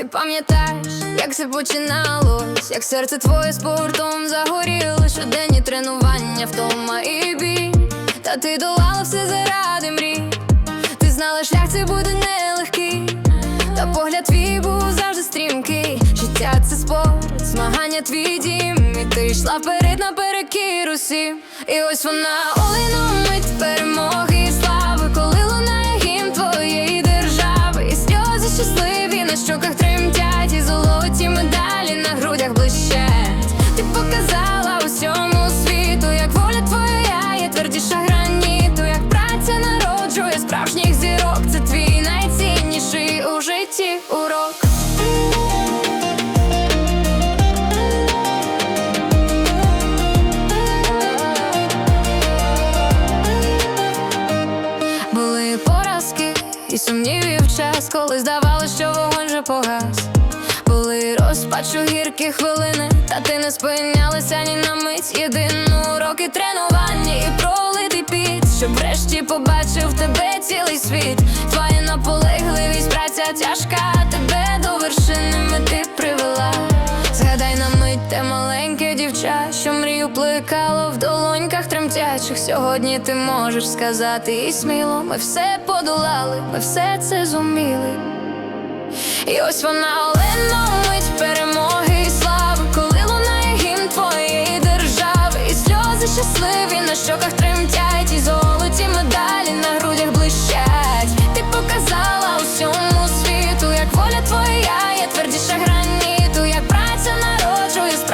пам'ятаєш, як це починалось, як серце твоє спортом загоріло, щоденні тренування, втома і біль Та ти долала все заради мрій. Ти знала, шлях це буде нелегкий, та погляд твій був завжди стрімкий. Життя це спорт, змагання твій дім. І ти йшла вперед наперекір усім. І ось вона олином мить перемоги у житті урок. Були поразки і сумнівів час, коли здавалося, що вогонь вже погас. Були розпачу гіркі хвилини, та ти не спинялася ні на мить. Єдину уроки тренування і пролитий піт, щоб врешті побачив тебе цілий світ. Твоя наполегливість, тяжка, тебе до вершини мети привела. Згадай на мить те маленьке дівча, що мрію плекало в долоньках тремтячих. Сьогодні ти можеш сказати і сміло, ми все подолали, ми все це зуміли. І ось вона олено мить перемоги і слави, коли лунає гімн твоєї держави, і сльози щасливі на щоках тремтять, і золоті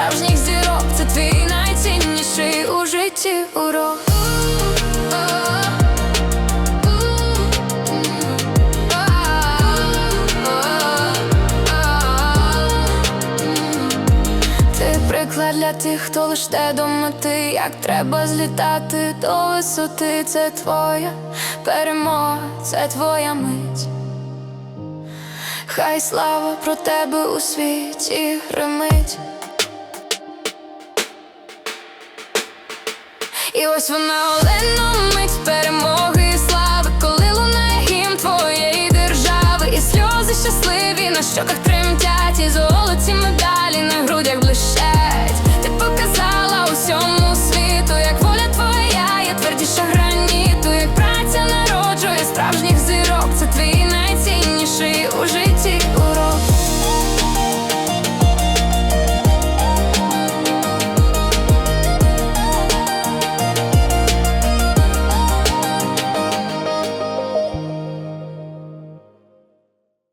справжніх зірок. Це твій найцінніший у житті урок. Приклад для тих, хто лиш те до мети, як треба злітати до висоти. Це твоя перемога, це твоя мить. Хай слава про тебе у світі гримить. І ось вона олено мить перемоги і слави, коли лунає гімн твоєї держави, і сльози щасливі на щоках тремтять, і золоті медалі на грудях блищать. Ти показала усьому світу, як воля твоя, є твердіша граніту, як праця народжує справжніх зірок, це твій